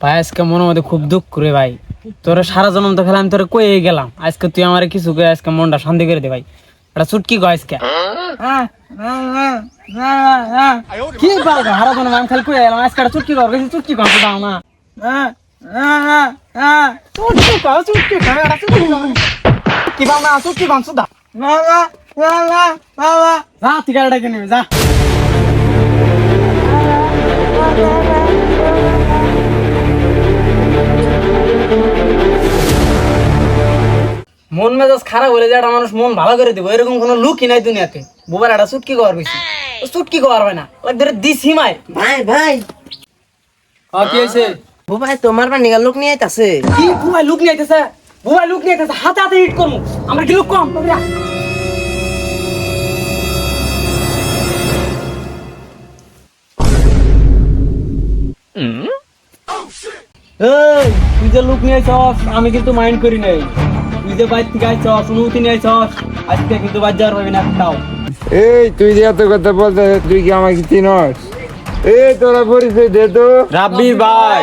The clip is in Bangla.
ভাই, আজকে মনের মধ্যে খুব দুঃখ করে ভাই। তোরা সারা জনম তো খেলাম আমি তোরা কয়ে গেলাম। আজকে তুই আমার কিছু করে আজকে মনটা শান্তি করে দে ভাই। এটা চুটকি গো আজকে? কি পাল হারা জনম আমি খেলে কয়ে গেলাম, আজকে চুটকি কর চুটকি কর দাও না। চুটকি কর চুটকি কর, এটা চুটকি কর। কি বাবা চুটকি কর সুদা বাবা বাবা বাবা যা টিকাটা কিনে যা। মন মেজাজ খারাপ হলে যে একটা মানুষ মন ভালো করে দিব এরকম কোনো লুকই নাই দুনিয়াতে। বুবার একটা চুটকি কর বেশি। ও চুটকি কর না। ওই ধরে দিস হিমায়। ভাই ভাই। কি হয়েছে? ভাই তোমার বা নিগাল লোক নিয়ে আইতাছে। কি বুবাই লুক নিয়ে আইতেছে? বুবাই লুক নিয়ে আইতেছে হাতে হাতে হিট করব আমরা কি লুক কম? এই, তুই যে লুক নিয়ে আইছস আমি কিন্তু মাইন্ড করি নাই। তুই যে বাইর থেকে আইছস অনুমতি নিয়ে আইছস আজকে কিন্তু বাদ যাওয়ার পাবি না একটাও। এই তুই যে এত কথা বলতে তুই কি আমাকে চিনস? এই তোরা পরিচয় দে তো। রাব্বির ভাই।